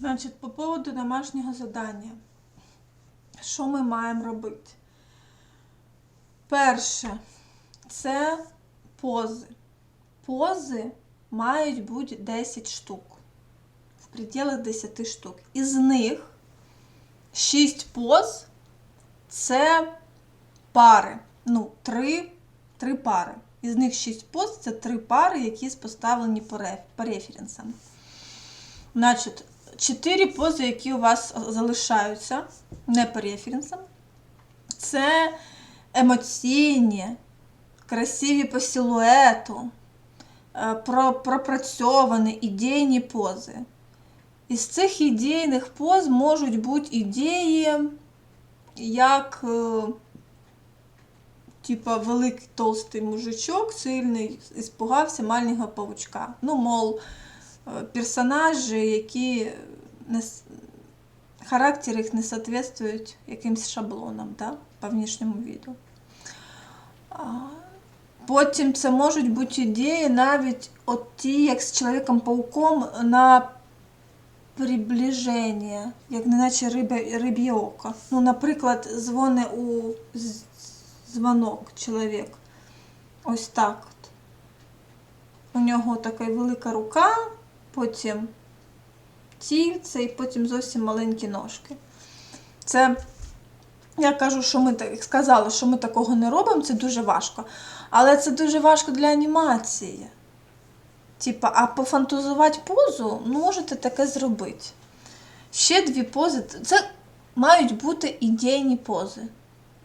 Значить, по поводу домашнього завдання. Що ми маємо робити? Перше, це пози. Пози мають бути 10 штук. В пределах 10 штук. Із них 6 поз це пари. Ну, 3, 3 пари. Із них 6 поз це 3 пари, які поставлені по референсам. Значить, 4 пози, які у вас залишаються не по референсам, це емоційні, красиві по силуету, е, пропрацьовані ідейні пози. Із цих ідейних поз можуть бути ідеї, як е, типа великий толстий мужичок, сильний, іспугався маленького павучка. Ну, мол, персонажі, які не, характер їх не соответствують якимсь шаблонам да, по внешньому виду. Потім це можуть бути ідеї навіть от ті, як з чоловіком-пауком на приближення, як неначе риб'є око. Ну, наприклад, дзвони у дзвонок чоловік. Ось так. От. У нього така велика рука, потім тільце і потім зовсім маленькі ножки. Це я кажу, що ми так сказали, що ми такого не робимо, це дуже важко. Але це дуже важко для анімації. Типа, а пофантазувати позу можете таке зробити. Ще дві пози. Це мають бути ідейні пози.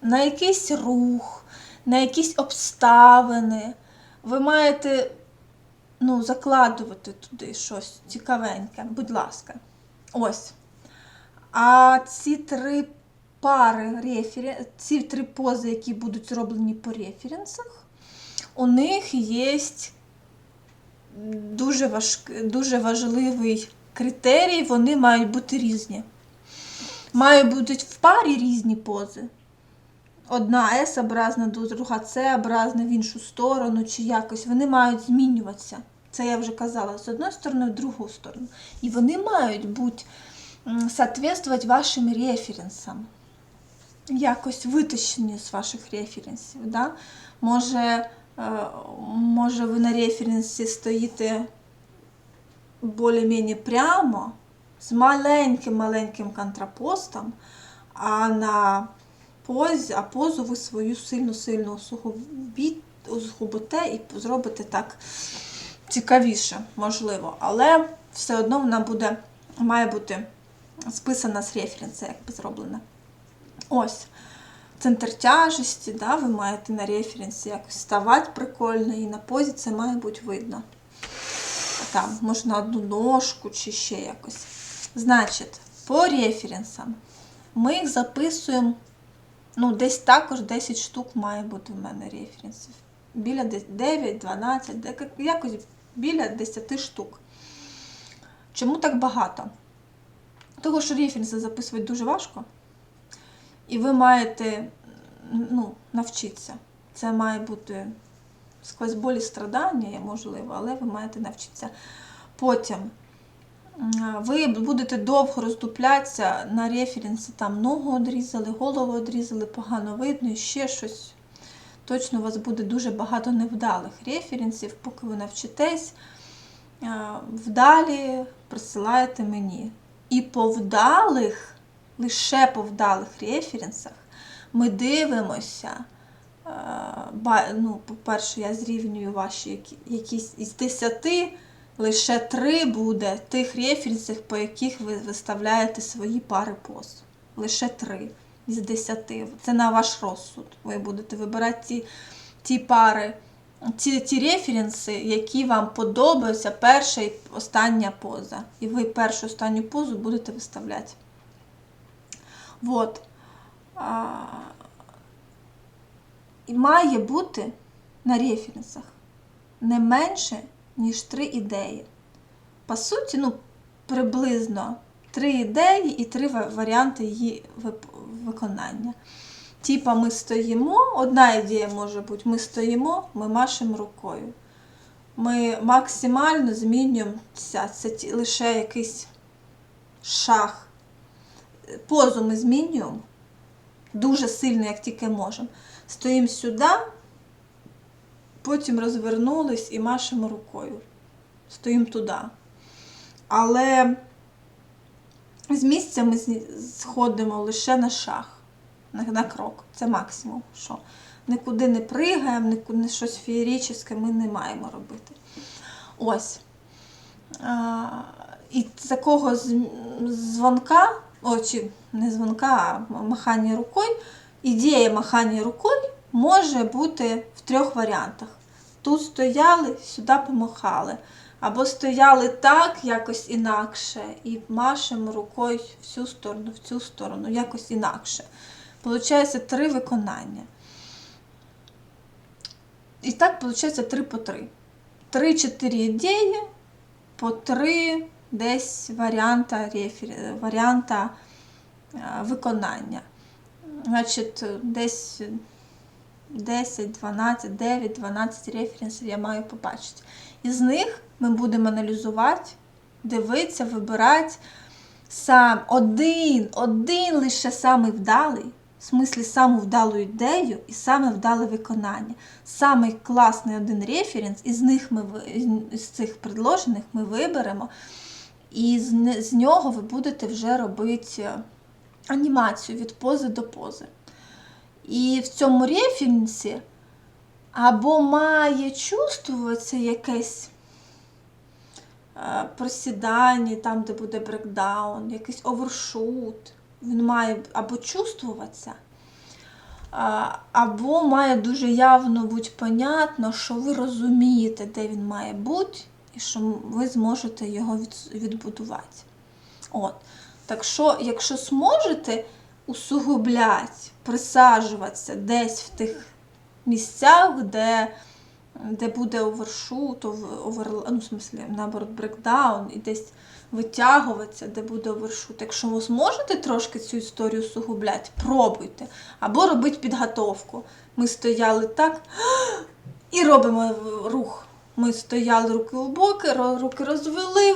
На якийсь рух, на якісь обставини. Ви маєте ну, закладувати туди щось цікавеньке, будь ласка. Ось. А ці три пари рефері... ці три пози, які будуть зроблені по референсах, у них є дуже, важк... дуже важливий критерій, вони мають бути різні. Мають бути в парі різні пози. Одна С-образна, друга С-образна в іншу сторону, чи якось. Вони мають змінюватися. Це я вже казала, з одної сторони в другу сторону. І вони мають бути соответствувати вашим референсам. Якось витащені з ваших референсів. Да? Може, е, може, ви на референсі стоїте більш-менш прямо, з маленьким-маленьким контрапостом, а на позі, а позу ви свою сильно-сильно усугубите і зробите так цікавіше, можливо. Але все одно вона буде, має бути списана з референса, якби зроблена. Ось. Центр тяжесті, да, ви маєте на референсі якось ставати прикольно, і на позі це має бути видно. Там, може, на одну ножку чи ще якось. Значить, по референсам ми їх записуємо. Ну, десь також 10 штук має бути в мене референсів. Біля 9, 12, де- якось біля 10 штук. Чому так багато? Того, що референси записувати дуже важко. І ви маєте ну, навчитися. Це має бути сквозь болі страдання, можливо, але ви маєте навчитися. Потім ви будете довго роздуплятися на референсі, там ногу одрізали, голову одрізали, погано видно і ще щось. Точно у вас буде дуже багато невдалих референсів, поки ви навчитесь. Вдалі присилаєте мені. І по вдалих, лише по вдалих референсах ми дивимося. Ну, по-перше, я зрівнюю ваші якісь із 10, лише 3 буде тих референсів, по яких ви виставляєте свої пари поз. Лише 3 із 10. Це на ваш розсуд. Ви будете вибирати ті, ті пари, ті, ті референси, які вам подобаються, перша і остання поза. І ви першу останню позу будете виставляти. Вот. А, і має бути на референсах не менше, ніж три ідеї. По суті, ну, приблизно три ідеї і три варіанти її виконання. Типа ми стоїмо, одна ідея може бути, ми стоїмо, ми машемо рукою. Ми максимально змінюємося, це лише якийсь шах. Позу ми змінюємо дуже сильно, як тільки можемо. Стоїмо сюди, потім розвернулись і машемо рукою. Стоїмо туди. Але з місця ми сходимо лише на шаг, на, крок. Це максимум. Що нікуди не пригаємо, нікуди щось феєрічне ми не маємо робити. Ось. А, і такого дзвонка, о, чи не дзвонка, а махання рукою, ідея махання рукою може бути в трьох варіантах. Тут стояли, сюди помахали. Або стояли так, якось інакше, і машемо рукою в цю сторону, в цю сторону, якось інакше. Получається три виконання. І так виходить 3 по 3. 3-4 ідеї, по 3 десь варіанта, варіанта е, виконання. Значить, десь 10, 12, 9, 12 референсів я маю побачити. Із них ми будемо аналізувати, дивитися, вибирати сам один, один лише самий вдалий, в смислі саму вдалу ідею і саме вдале виконання. Самий класний один референс, із них ми з цих предложених ми виберемо, і з, з нього ви будете вже робити е, анімацію від пози до пози. І в цьому референсі або має чувствуватися якесь е, просідання, там, де буде брекдаун, якийсь овершут. Він має або чувствуватися, або має дуже явно бути понятно, що ви розумієте, де він має бути, і що ви зможете його відбудувати. От. Так що, якщо зможете усугублять, присаджуватися десь в тих місцях, де, де буде овершут, овер, ну, в смислі, наоборот, брекдаун, і десь витягуватися, де буде овершут. Якщо ви зможете трошки цю історію усугубляти, пробуйте. Або робіть підготовку. Ми стояли так і робимо рух. Ми стояли руки у боки, руки розвели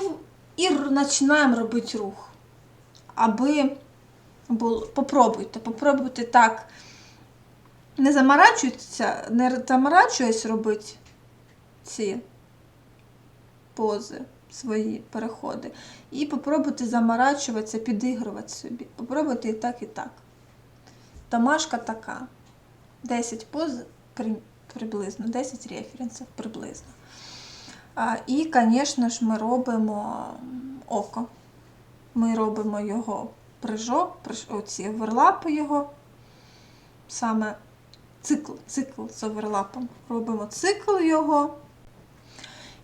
і починаємо робити рух. Аби було, попробуйте, попробуйте так. Не заморачуйтеся, не заморачуюсь робити ці пози, свої переходи. І попробуйте заморачуватися, підігрувати собі. Попробуйте і так, і так. Домашка така. 10 поз при- приблизно, 10 референсів приблизно. А, і, звісно ж, ми робимо око. Ми робимо його прыжок, приж- оці оверлапи його. Саме цикл, цикл з оверлапом. Робимо цикл його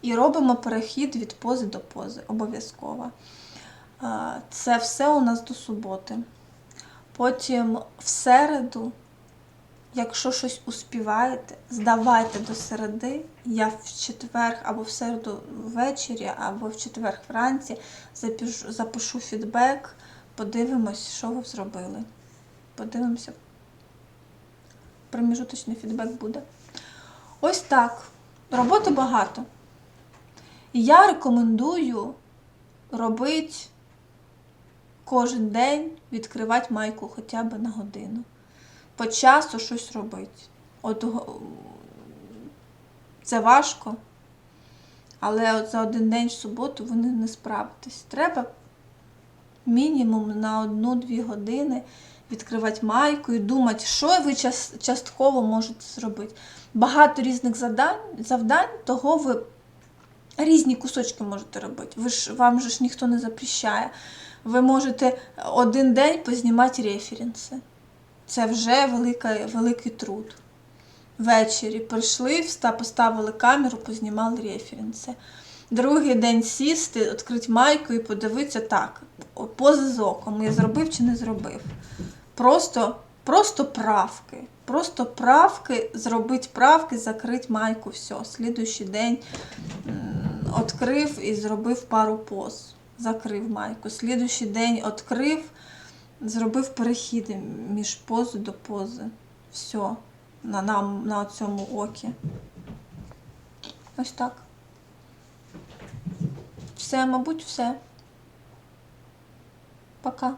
і робимо перехід від пози до пози. Обов'язково. Це все у нас до суботи. Потім в середу, якщо щось успіваєте, здавайте до середи. Я в четвер або в середу ввечері, або в четвер вранці запишу, запишу фідбек, подивимось, що ви зробили. Подивимося. Проміжуточний фідбек буде. Ось так. Роботи багато. Я рекомендую робити кожен день відкривати майку хоча б на годину. По часу щось робити. От це важко, але от за один день в суботу ви не- справитесь. Треба мінімум на одну-дві години відкривати майку і думати, що ви частково можете зробити. Багато різних завдань, завдань, того ви різні кусочки можете робити. Ви ж, вам же ж ніхто не запрещає. Ви можете один день познімати референси. Це вже велика, великий труд. Ввечері прийшли, поставили камеру, познімали референси. Другий день сісти, відкрити майку і подивитися так, о, пози з оком, я зробив чи не зробив. Просто, просто правки. Просто правки, зробити правки, закрити майку, все. Слідуючий день відкрив і зробив пару поз. Закрив майку. Слідуючий день відкрив, зробив перехіди між пози до пози. Все. На, на, на цьому окі. Ось так. Все, мабуть, все. Пока.